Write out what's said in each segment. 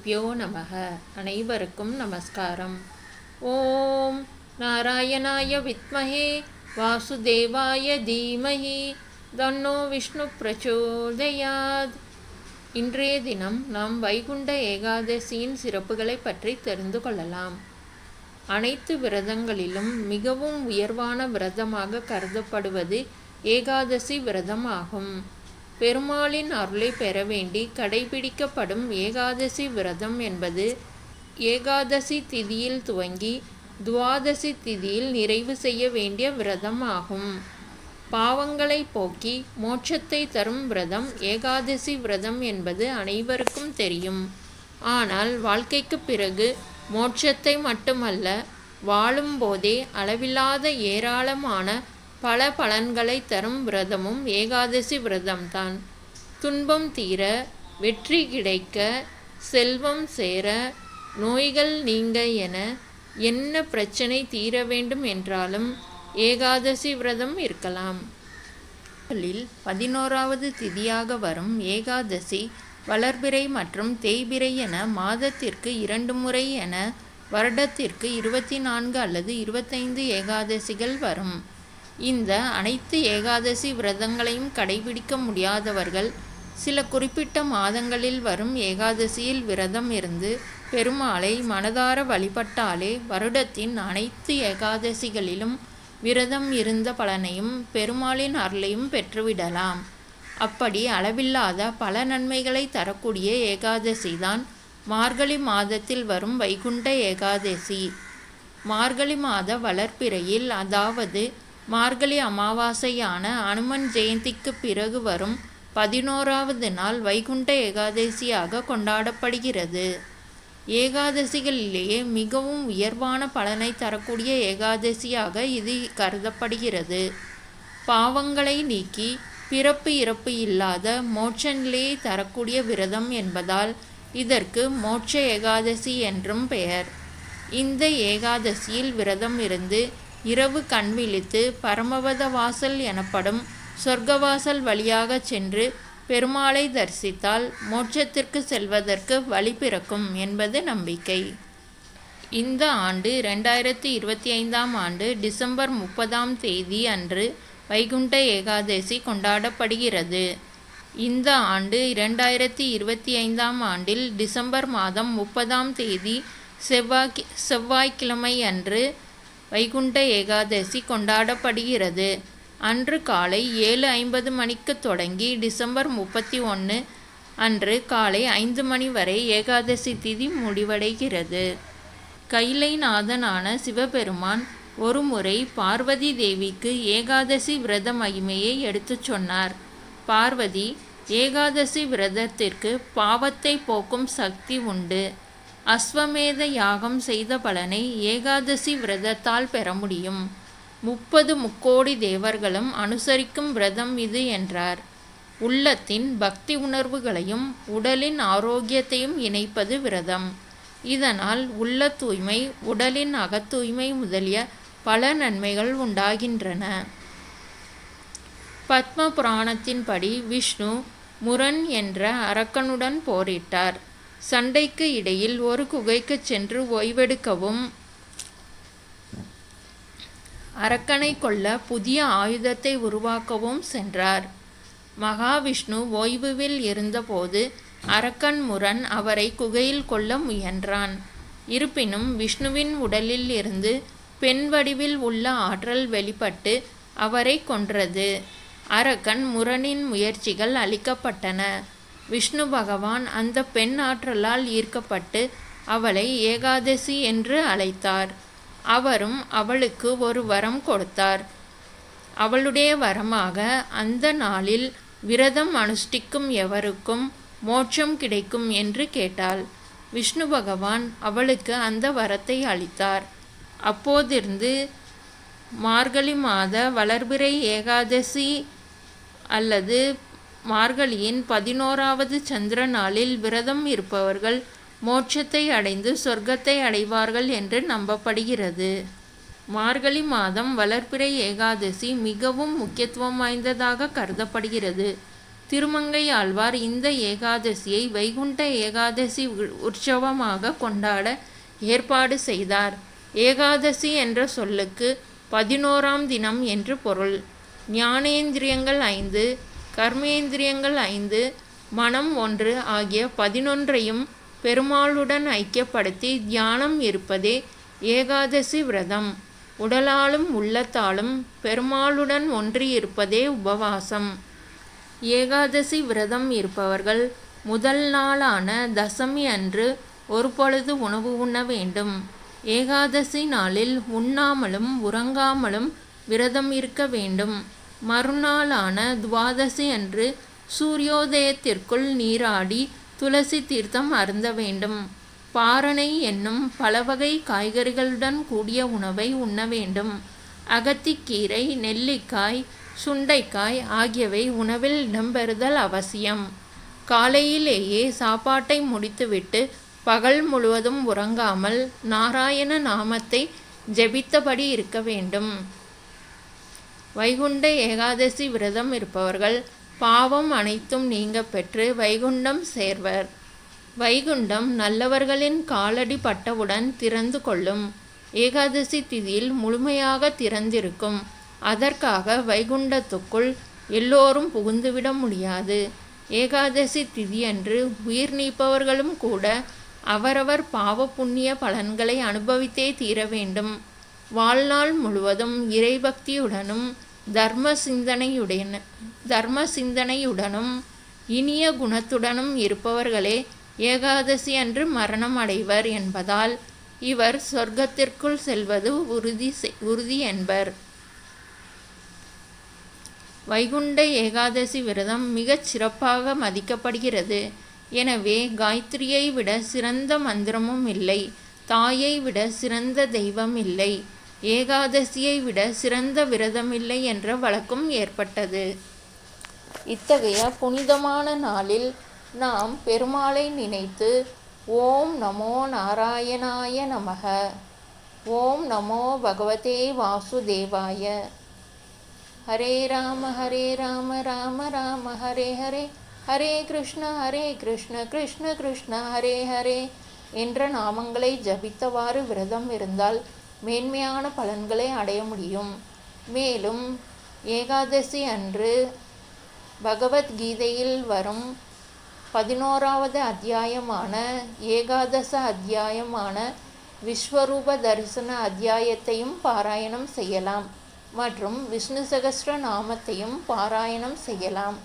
குருபியோ நமக. அனைவருக்கும் நமஸ்காரம். ஓம் நாராயணாய வித்மஹே. வாசுதேவாய தீமஹி. தன்னோ விஷ்ணு பிரச்சோதயாத். இன்றைய தினம் நாம் வைகுண்ட ஏகாதசியின் சிறப்புகளை பற்றி தெரிந்து கொள்ளலாம். அனைத்து விரதங்களிலும் மிகவும் உயர்வான விரதமாக கருதப்படுவது ஏகாதசி விரதம் ஆகும் பெருமாளின் அருளை பெற வேண்டி கடைபிடிக்கப்படும் ஏகாதசி விரதம் என்பது ஏகாதசி திதியில் துவங்கி துவாதசி திதியில் நிறைவு செய்ய வேண்டிய விரதம் ஆகும் பாவங்களை போக்கி மோட்சத்தை தரும் விரதம் ஏகாதசி விரதம் என்பது அனைவருக்கும் தெரியும். ஆனால் வாழ்க்கைக்கு பிறகு மோட்சத்தை மட்டுமல்ல வாழும்போதே அளவில்லாத ஏராளமான பல பலன்களை தரும் விரதமும் ஏகாதசி விரதம்தான். துன்பம் தீர வெற்றி கிடைக்க செல்வம் சேர நோய்கள் நீங்க என என்ன பிரச்சனை தீர வேண்டும் என்றாலும் ஏகாதசி விரதம் இருக்கலாம். பதினோராவது திதியாக வரும் ஏகாதசி வளர்பிறை மற்றும் தேய்பிறை என மாதத்திற்கு இரண்டு முறை என வருடத்திற்கு இருபத்தி நான்கு அல்லது இருபத்தைந்து ஏகாதசிகள் வரும். இந்த அனைத்து ஏகாதசி விரதங்களையும் கடைபிடிக்க முடியாதவர்கள் சில குறிப்பிட்ட மாதங்களில் வரும் ஏகாதசியில் விரதம் இருந்து பெருமாளை மனதார வழிபட்டாலே வருடத்தின் அனைத்து ஏகாதசிகளிலும் விரதம் இருந்த பலனையும் பெருமாளின் அருளையும் பெற்றுவிடலாம். அப்படி அளவில்லாத பல நன்மைகளை தரக்கூடிய ஏகாதசி தான் மார்கழி மாதத்தில் வரும் வைகுண்ட ஏகாதசி. மார்கழி மாத வளர்ப்பிறையில் அதாவது மார்கழி அமாவாசையான அனுமன் ஜெயந்திக்கு பிறகு வரும் பதினோராவது நாள் வைகுண்ட ஏகாதசியாக கொண்டாடப்படுகிறது. ஏகாதசிகளிலேயே மிகவும் உயர்வான பலனை தரக்கூடிய ஏகாதசியாக இது கருதப்படுகிறது. பாவங்களை நீக்கி பிறப்பு இறப்பு இல்லாத மோட்ச நிலையை தரக்கூடிய விரதம் என்பதால் இதற்கு மோட்ச ஏகாதசி என்றும் பெயர். இந்த ஏகாதசியில் விரதம் இருந்து இரவு கண்விழித்து பரமவத பரமபத வாசல் எனப்படும் சொர்க்கவாசல் வழியாக சென்று பெருமாளை தரிசித்தால் மோட்சத்திற்கு செல்வதற்கு வழி பிறக்கும் என்பது நம்பிக்கை. இந்த ஆண்டு ரெண்டாயிரத்தி இருபத்தி ஐந்தாம் ஆண்டு டிசம்பர் முப்பதாம் தேதி அன்று வைகுண்ட ஏகாதசி கொண்டாடப்படுகிறது. இந்த ஆண்டு இரண்டாயிரத்தி இருபத்தி ஐந்தாம் ஆண்டில் டிசம்பர் மாதம் முப்பதாம் தேதி செவ்வாய் செவ்வாய்க்கிழமை அன்று வைகுண்ட ஏகாதசி கொண்டாடப்படுகிறது. அன்று காலை ஏழு ஐம்பது மணிக்கு தொடங்கி டிசம்பர் முப்பத்தி ஒன்று அன்று காலை ஐந்து மணி வரை ஏகாதசி திதி முடிவடைகிறது. கைலைநாதனான சிவபெருமான் ஒருமுறை பார்வதி தேவிக்கு ஏகாதசி விரத மகிமையை எடுத்துச் சொன்னார். பார்வதி ஏகாதசி விரதத்திற்கு பாவத்தை போக்கும் சக்தி உண்டு. அஸ்வமேத யாகம் செய்த பலனை ஏகாதசி விரதத்தால் பெற முடியும். முப்பது முக்கோடி தேவர்களும் அனுசரிக்கும் விரதம் இது என்றார். உள்ளத்தின் பக்தி உணர்வுகளையும் உடலின் ஆரோக்கியத்தையும் இணைப்பது விரதம். இதனால் உள்ள தூய்மை உடலின் அகத்தூய்மை முதலிய பல நன்மைகள் உண்டாகின்றன. பத்ம புராணத்தின்படி விஷ்ணு முரண் என்ற அரக்கனுடன் போரிட்டார். சண்டைக்கு இடையில் ஒரு குகைக்கு சென்று ஓய்வெடுக்கவும். அரக்கனை கொள்ள புதிய ஆயுதத்தை உருவாக்கவும் சென்றார். மகாவிஷ்ணு ஓய்வுவில் இருந்தபோது அரக்கன் முரண் அவரை குகையில் கொல்ல முயன்றான். இருப்பினும் விஷ்ணுவின் உடலில் இருந்து பெண் வடிவில் உள்ள ஆற்றல் வெளிப்பட்டு அவரை கொன்றது. அரக்கன் முரணின் முயற்சிகள் அளிக்கப்பட்டன. விஷ்ணு பகவான் அந்த பெண் ஆற்றலால் ஈர்க்கப்பட்டு அவளை ஏகாதசி என்று அழைத்தார். அவரும் அவளுக்கு ஒரு வரம் கொடுத்தார். அவளுடைய வரமாக அந்த நாளில் விரதம் அனுஷ்டிக்கும் எவருக்கும் மோட்சம் கிடைக்கும் என்று கேட்டாள். விஷ்ணு பகவான் அவளுக்கு அந்த வரத்தை அளித்தார். அப்போதிருந்து மார்கழி மாத வளர்பிறை ஏகாதசி அல்லது மார்கழியின் பதினோராவது சந்திர நாளில் விரதம் இருப்பவர்கள் மோட்சத்தை அடைந்து சொர்க்கத்தை அடைவார்கள் என்று நம்பப்படுகிறது. மார்கழி மாதம் வளர்ப்பிறை ஏகாதசி மிகவும் முக்கியத்துவம் வாய்ந்ததாக கருதப்படுகிறது. திருமங்கை ஆழ்வார் இந்த ஏகாதசியை வைகுண்ட ஏகாதசி உ- உற்சவமாக கொண்டாட ஏற்பாடு செய்தார். ஏகாதசி என்ற சொல்லுக்கு பதினோராம் தினம் என்று பொருள். ஞானேந்திரியங்கள் ஐந்து கர்மேந்திரியங்கள் ஐந்து மனம் ஒன்று ஆகிய பதினொன்றையும் பெருமாளுடன் ஐக்கியப்படுத்தி தியானம் இருப்பதே ஏகாதசி விரதம். உடலாலும் உள்ளத்தாலும் பெருமாளுடன் ஒன்றியிருப்பதே உபவாசம். ஏகாதசி விரதம் இருப்பவர்கள் முதல் நாளான தசமி அன்று ஒரு பொழுது உணவு உண்ண வேண்டும். ஏகாதசி நாளில் உண்ணாமலும் உறங்காமலும் விரதம் இருக்க வேண்டும். மறுநாளான துவாதசி அன்று சூரியோதயத்திற்குள் நீராடி துளசி தீர்த்தம் அருந்த வேண்டும். பாரணை என்னும் பலவகை காய்கறிகளுடன் கூடிய உணவை உண்ண வேண்டும். அகத்திக்கீரை நெல்லிக்காய் சுண்டைக்காய் ஆகியவை உணவில் இடம்பெறுதல் அவசியம். காலையிலேயே சாப்பாட்டை முடித்துவிட்டு பகல் முழுவதும் உறங்காமல் நாராயண நாமத்தை ஜெபித்தபடி இருக்க வேண்டும். வைகுண்ட ஏகாதசி விரதம் இருப்பவர்கள் பாவம் அனைத்தும் நீங்க பெற்று வைகுண்டம் சேர்வர். வைகுண்டம் நல்லவர்களின் காலடி பட்டவுடன் திறந்து கொள்ளும். ஏகாதசி திதியில் முழுமையாக திறந்திருக்கும். அதற்காக வைகுண்டத்துக்குள் எல்லோரும் புகுந்துவிட முடியாது. ஏகாதசி திதியன்று உயிர் நீப்பவர்களும் கூட அவரவர் பாவ புண்ணிய பலன்களை அனுபவித்தே தீர வேண்டும். வாழ்நாள் முழுவதும் இறைபக்தியுடனும் தர்ம சிந்தனையுடன் தர்ம சிந்தனையுடனும் இனிய குணத்துடனும் இருப்பவர்களே ஏகாதசி அன்று மரணம் அடைவர் என்பதால் இவர் சொர்க்கத்திற்குள் செல்வது உறுதி செ- உறுதி என்பர். வைகுண்ட ஏகாதசி விரதம் மிகச் சிறப்பாக மதிக்கப்படுகிறது. எனவே காயத்ரியை விட சிறந்த மந்திரமும் இல்லை தாயை விட சிறந்த தெய்வம் இல்லை. ஏகாதசியை விட சிறந்த விரதமில்லை என்ற வழக்கம் ஏற்பட்டது. இத்தகைய புனிதமான நாளில் நாம் பெருமாளை நினைத்து ஓம் நமோ நாராயணாய நமக. ஓம் நமோ பகவதே வாசுதேவாய. ஹரே ராம ஹரே ராம ராம ராம ஹரே ஹரே. ஹரே கிருஷ்ண ஹரே கிருஷ்ண கிருஷ்ண கிருஷ்ண ஹரே ஹரே என்ற நாமங்களை ஜபித்தவாறு விரதம் இருந்தால் மேன்மையான பலன்களை அடைய முடியும். மேலும் ஏகாதசி அன்று பகவத்கீதையில் வரும் பதினோராவது அத்தியாயமான ஏகாதச அத்தியாயமான விஸ்வரூப தரிசன அத்தியாயத்தையும் பாராயணம் செய்யலாம் மற்றும் விஷ்ணு சகஸ்ர நாமத்தையும் பாராயணம் செய்யலாம்.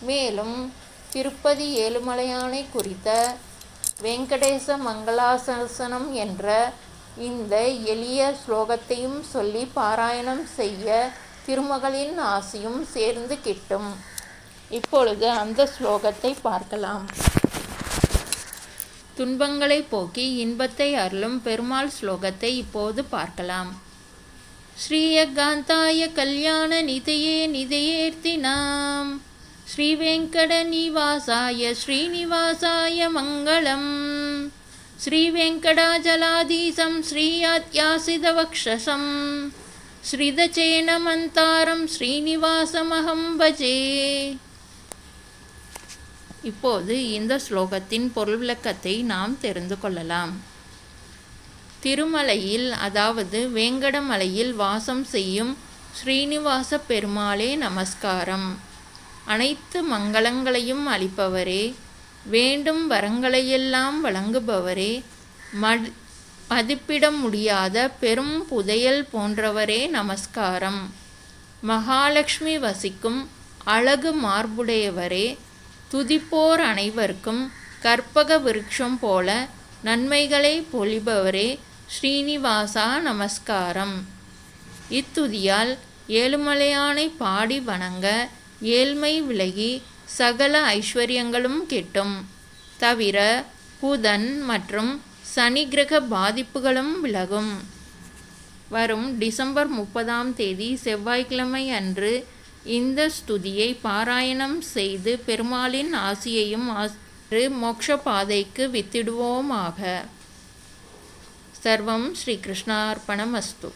மேலும் திருப்பதி ஏழுமலையானை குறித்த வெங்கடேச மங்களாசாசனம் என்ற இந்த எளிய ஸ்லோகத்தையும் சொல்லி பாராயணம் செய்ய திருமகளின் ஆசியும் சேர்ந்து கிட்டும். இப்பொழுது அந்த ஸ்லோகத்தை பார்க்கலாம். துன்பங்களை போக்கி இன்பத்தை அருளும் பெருமாள் ஸ்லோகத்தை இப்போது பார்க்கலாம். ஸ்ரீயகாந்தாய கல்யாண நிதையே நிதையேர்த்தினாம். ஸ்ரீவேங்கட நிவாசாய ஸ்ரீனிவாசாய மங்களம். ஸ்ரீவெங்கடாஜலாதீசம் ஸ்ரீயாத்யாசிதவக்ஷசம். ஸ்ரிதச்சேனமந்தாரம் ஸ்ரீனிவாசமகம் பஜே. இப்போது இந்த ஸ்லோகத்தின் பொருள் விளக்கத்தை நாம் தெரிந்து கொள்ளலாம். திருமலையில் அதாவது வேங்கடமலையில் வாசம் செய்யும் ஸ்ரீனிவாச பெருமாளே நமஸ்காரம். அனைத்து மங்களங்களையும் அளிப்பவரே வேண்டும் வரங்களையெல்லாம் வழங்குபவரே. மட் மதிப்பிட முடியாத பெரும் புதையல் போன்றவரே நமஸ்காரம். மகாலட்சுமி வசிக்கும் அழகு மார்புடையவரே. துதிப்போர் அனைவருக்கும் கற்பக விருட்சம் போல நன்மைகளை பொழிபவரே ஸ்ரீனிவாசா நமஸ்காரம். இத்துதியால் ஏழுமலையானை பாடி வணங்க ஏழ்மை விலகி சகல ஐஸ்வர்யங்களும் கிட்டும். தவிர புதன் மற்றும் சனி கிரக பாதிப்புகளும் விலகும். வரும் டிசம்பர் முப்பதாம் தேதி செவ்வாய்க்கிழமை அன்று இந்த ஸ்துதியை பாராயணம் செய்து பெருமாளின் ஆசியையும் ஆற்று மோட்ச பாதைக்கு வித்திடுவோமாக. சர்வம் ஸ்ரீ கிருஷ்ணார்ப்பணமஸ்து